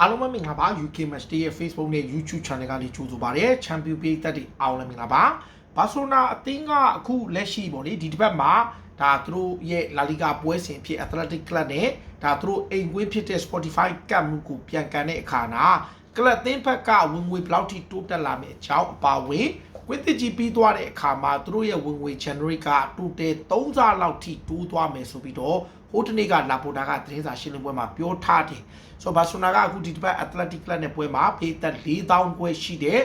အားလုံးပဲမင်္ဂလာပါ UK Match Day ရဲ့ Facebook နဲ့ YouTube Channel ကနေကြိုဆိုပါရစေ။ Champion ပြည်သက်တွေအားလုံးလည်းမင်္ဂလာပါ။ဘာဆိုနာအသင်းကအခုလက်ရှိပေါ့လေဒီတစ်ပတ်မှာဒါသူတို့ရဲ့ La Liga ပွဲစဉ်ဖြစ် Athletic Club နဲ့ဒါသူတို့အိမ်ကွင်းဖြစ်တဲ့ Spotify Cup မှုကိုပြန်ကန်တဲ့အခါနာကလပ်သင်းဘက်ကဝင်ငွေဘယ်လောက်ထိတိုးတက်လာမယ့်အကြောင်းအပါအဝင်ကွင်းတစ်ကြီးပြီးသွားတဲ့အခါမှာသူတို့ရဲ့ဝင်ငွေ generate ကတိုးတက်3ဆလောက်ထိတိုးသွားမယ်ဆိုပြီးတော့ ဟိုတနေ့ကလာပိုတာကသတင်းစာရှင်းလင်းပွဲမှာပြောထားတယ်ဆိုတော့ဘာဆိုနာကအခုဒီတစ်ပတ် Athletic Club နဲ့ပွဲမှာပေးသက်4000ခွဲရှိတဲ့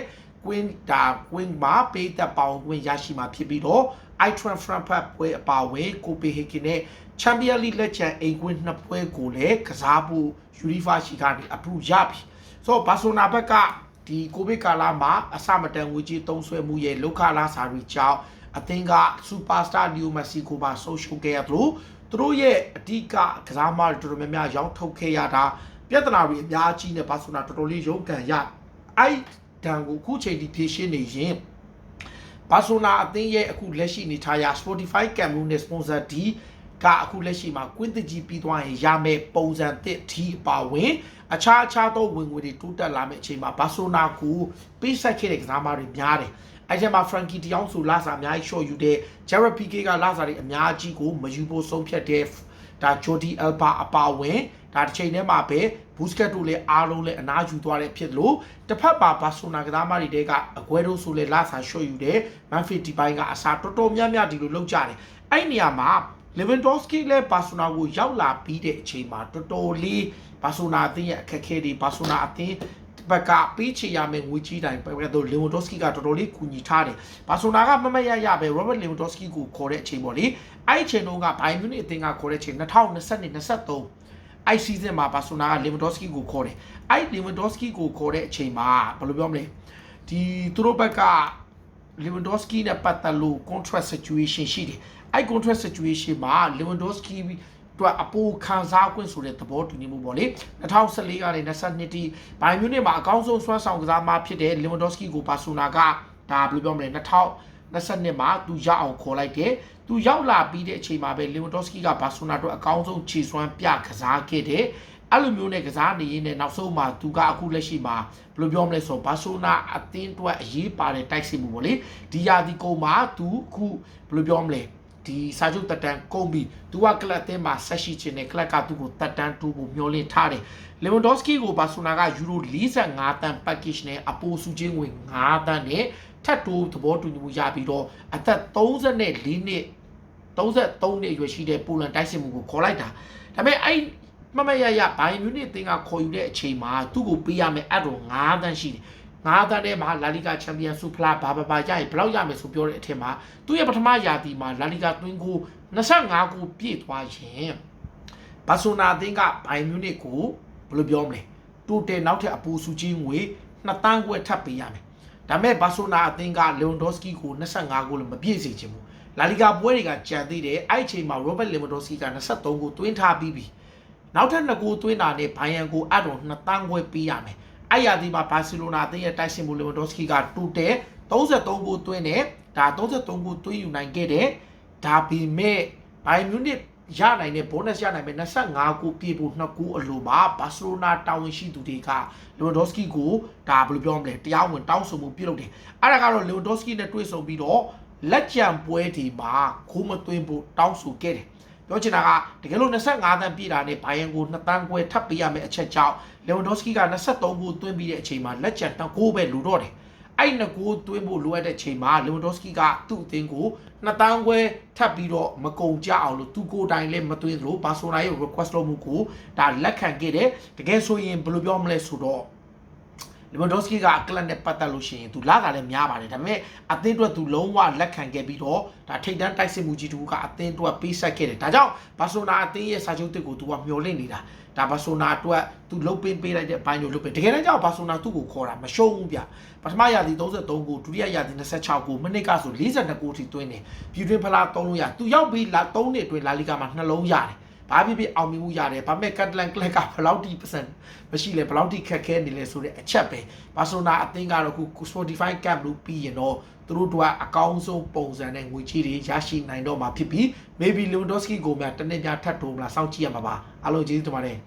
ကွင်းဒါကွင်းမှာပေးသက်ပေါင်ကွင်းရရှိမှာဖြစ်ပြီးတော့ Itran Frankfurt ပွဲအပါအဝင်ကိုပေဟေကင်နဲ့ Champions League လက်ချန်အိမ်ကွင်းနှစ်ပွဲကိုလည်းကစားဖို့ UEFA ရှိကနေ approve ရပြီဆိုတော့ဘာဆိုနာဘက်ကဒီကိုဗစ်ကာလမှာအစမတန်ငွေကြေးသုံးစွဲမှုရဲ့လောက်ခလာစာရီကြောင့်အသင်းကစူပါစတာလီယိုမက်ဆီကိုပါဆုံးရှုံးခဲ့ရသလို သူတို့ရဲ့အဓိကကစားမတွေတော်တော်များများရောင်းထုတ်ခဲ့ရတာပြဿနာတွေအများကြီးနဲ့ဘာဆိုနာတော်တော်လေးရုန်းကန်ရအဲ့တန်ကိုအခုချိန်ထိဖြည့်ရှင်းနေရင်ဘာဆိုနာအသင်းရဲ့အခုလက်ရှိနေထားရ Spotify Cameroon နဲ့ sponsor D ကအခုလက်ရှိမှာကွင်းတကြီးပြီးသွားရင်ရမယ်ပုံစံသစ် D အပါဝင်အခြားအခြားသောဝင်ငွေတွေတိုးတက်လာမယ့်အချိန်မှာဘာဆိုနာကိုပေးဆက်ခဲ့တဲ့ကစားမတွေများတယ် အဲ့ကျမှ Frankie တယောက်ဆိုလာစာအများကြီး short ယူတဲ့ Jared PK ကလာစာတွေအများကြီးကိုမယူဖို့ဆုံးဖြတ်တဲ့ဒါ Jordi Alba အပါဝင်ဒါတစ်ချိန်တည်းမှာပဲ Busquets တို့လည်းအားလုံးလည်းအနားယူသွားတဲ့ဖြစ်လို့တစ်ဖက်ပါဘာဆိုနာကစားမတွေတဲကအကွဲတို့ဆိုလည်းလာစာ short ယူတဲ့ Manfred ဒီပိုင်းကအစားတော်တော်များများဒီလိုလုပ်ကြတယ်အဲ့နေရာမှာ Lewandowski လည်းဘာဆိုနာကိုရောက်လာပြီးတဲ့အချိန်မှာတော်တော်လေးဘာဆိုနာအသင်းရဲ့အခက်အခဲတွေဘာဆိုနာအသင်း ဘက်ကပေးချေရမယ်ငွေကြီးတိုင်းပဲတော့ Lewandowski ကတော်တော်လေးကူညီထားတယ်ဘာဆိုနာကမမရရပဲ Robert Lewandowski ကိုခေါ်တဲ့အချိန်ပေါ့လေအဲ့အချိန်တုန်းကဘိုင်မြူနစ်အသင်းကခေါ်တဲ့အချိန်2020 23အဲ့ season မှာဘာဆိုနာက Lewandowski ကိုခေါ်တယ်အဲ့ Lewandowski ကိုခေါ်တဲ့အချိန်မှာဘယ်လိုပြောမလဲဒီသူတို့ဘက်က Lewandowski နဲ့ပတ်သက်လို့ contract situation ရှိတယ်အဲ့ contract situation မှာ Lewandowski အတွက် အပိုခံစား권ဆိုတဲ့သဘောတူညီမှုပေါ့လေ2014ကနေ22တိဘိုင်မြူနစ်မှာအကောင်းဆုံးစွမ်းဆောင်ကစားမဖြစ်တဲ့ Lewandowski ကိုဘာဆိုနာကဒါဘယ်လိုပြောမလဲ2022မှာသူရအောင်ခေါ်လိုက်တယ်သူရောက်လာပြီးတဲ့အချိန်မှာပဲ Lewandowski ကဘာဆိုနာအတွက်အကောင်းဆုံးခြေစွမ်းပြကစားခဲ့တယ်အဲ့လိုမျိုးနဲ့ကစားနေရင်းနဲ့နောက်ဆုံးမှာသူကအခုလက်ရှိမှာဘယ်လိုပြောမလဲဆိုတော့ဘာဆိုနာအသင်းအတွက်အရေးပါတဲ့တိုက်စစ်မှုပေါ့လေဒီယာဒီကုံမှာသူအခုဘယ်လိုပြောမလဲ ဒီစာချုပ်တက်တန်းကုန်ပြီသူကကလပ်အသင်းမှာဆက်ရှိခြင်းနဲ့ကလပ်ကသူ့ကိုတက်တန်းတူဖို့မျှော်လင့်ထားတယ်လေဝန်ဒေါစကီကိုဘာဆိုနာကယူရို45တန် package နဲ့အပိုစုချင်းဝင်5တန်နဲ့ထပ်တိုးသဘောတူညီမှုရပြီးတော့အသက်34နှစ်33နှစ်အရွယ်ရှိတဲ့ပိုလန်တိုက်စစ်မှုကိုခေါ်လိုက်တာဒါပေမဲ့အဲ့မမရရဘိုင်မြူနစ်အသင်းကခေါ်ယူတဲ့အချိန်မှာသူ့ကိုပေးရမယ်အဲ့တော့9တန်းရှိတယ် 9တန်းထဲမှာလာလီဂါချန်ပီယံဆုဖလားဘာဘာဘာရရင်ဘယ်လောက်ရမယ်ဆိုပြောတဲ့အထက်မှာသူ့ရဲ့ပထမရာသီမှာလာလီဂါသွင်းကို25ကိုပြည့်သွားရင်ဘာဆိုနာအသင်းကဘိုင်မြူနစ်ကိုဘယ်လိုပြောမလဲတိုတယ်နောက်ထပ်အပူစုကြီးငွေ2တန်းခွဲထပ်ပေးရမယ်ဒါပေမဲ့ဘာဆိုနာအသင်းကလေဝန်ဒေါစကီကို25ကိုလည်းမပြည့်စေချင်ဘူးလာလီဂါပွဲတွေကကြံသေးတယ်အဲ့အချိန်မှာရောဘတ်လေဝန်ဒေါစကီက23ကိုသွင်းထားပြီးပြီနောက်ထပ်2ကိုသွင်းတာနဲ့ဘိုင်ယန်ကိုအတော့2တန်းခွဲပေးရမယ် အဲ့ရဒီမှာဘာစီလိုနာအသင်းရဲ့တိုက်စစ်မှုလေဝန်ဒေါစကီကတူတယ်33ကိုသွင်းတယ်ဒါ33ကိုသွင်းယူနိုင်ခဲ့တယ်ဒါပေမဲ့ဘိုင်မြူနစ်ရနိုင်တဲ့ bonus ရနိုင်မဲ့25ကိုပြည့်ဖို့2ကိုအလိုပါဘာစီလိုနာတာဝန်ရှိသူတွေကလေဝန်ဒေါစကီကိုဒါဘယ်လိုပြောမလဲတရားဝင်တောင်းဆိုမှုပြုလုပ်တယ်အဲ့ဒါကတော့လေဝန်ဒေါစကီနဲ့တွေ့ဆုံပြီးတော့လက်ကြံပွဲဒီမှာခိုးမသွင်းဖို့တောင်းဆိုခဲ့တယ် ပြောချင်တာကတကယ်လို့25တန်းပြည့်တာနဲ့ဘိုင်ယန်ကို2တန်းခွဲထပ်ပေးရမယ့်အချက်ကြောင့်လေဝန်ဒေါစကီက23ကိုသွင်းပြီးတဲ့အချိန်မှာလက်ကျန်2ကိုပဲလူတော့တယ်အဲ့နှစ်ကိုသွင်းဖို့လိုအပ်တဲ့ချိန်မှာလေဝန်ဒေါစကီကသူ့အသင်းကို2တန်းခွဲထပ်ပြီးတော့မကုံကြအောင်လို့သူကိုယ်တိုင်လည်းမသွင်းသလိုဘာဆိုနာရဲ့ request လုပ်မှုကိုဒါလက်ခံခဲ့တယ်တကယ်ဆိုရင်ဘယ်လိုပြောမလဲဆိုတော့ လီဗန်ဒေါစကီကအကလပ်နဲ့ပတ်သက်လို့ရှိရင်သူလာကလည်းများပါတယ်ဒါပေမဲ့အသင်းအတွက်သူလုံးဝလက်ခံခဲ့ပြီးတော့ဒါထိတ်တန်းတိုက်စစ်မှုကြီးတူကအသင်းအတွက်ပေးဆက်ခဲ့တယ်ဒါကြောင့်ဘာဆိုနာအသင်းရဲ့စာချုပ်တစ်ကိုသူကမျှော်လင့်နေတာဒါဘာဆိုနာအတွက်သူလုတ်ပင်းပေးလိုက်တဲ့အပိုင်းကိုလုတ်ပင်းတကယ်တမ်းကျတော့ဘာဆိုနာသူ့ကိုခေါ်တာမရှုံးဘူးဗျပထမရာသီ33ကိုဒုတိယရာသီ26ကိုမိနစ်ကဆို42ကိုထိသွင်းတယ်ပြည်တွင်းဖလား3လို့ရသူရောက်ပြီးလာ3နှစ်အတွင်းလာလီဂါမှာနှလုံးရတယ် ဘာဖြစ်ဖြစ်အောင်မြင်မှုရတယ်ဘာမဲ့ကတ်တလန်ကလက်ကဘယ်လောက်ထိပစံမရှိလဲဘယ်လောက်ထိခက်ခဲနေလဲဆိုတဲ့အချက်ပဲဘာဆိုနာအသင်းကတော့ခု Spotify Camp လို့ပြီးရင်တော့သူတို့တို့ကအကောင်းဆုံးပုံစံနဲ့ငွေကြီးတွေရရှိနိုင်တော့မှာဖြစ်ပြီး maybe Lewandowski ကိုမှတနေ့ညထပ်ထိုးမလားစောင့်ကြည့်ရမှာပါအားလုံးကျေးဇူးတင်ပါတယ်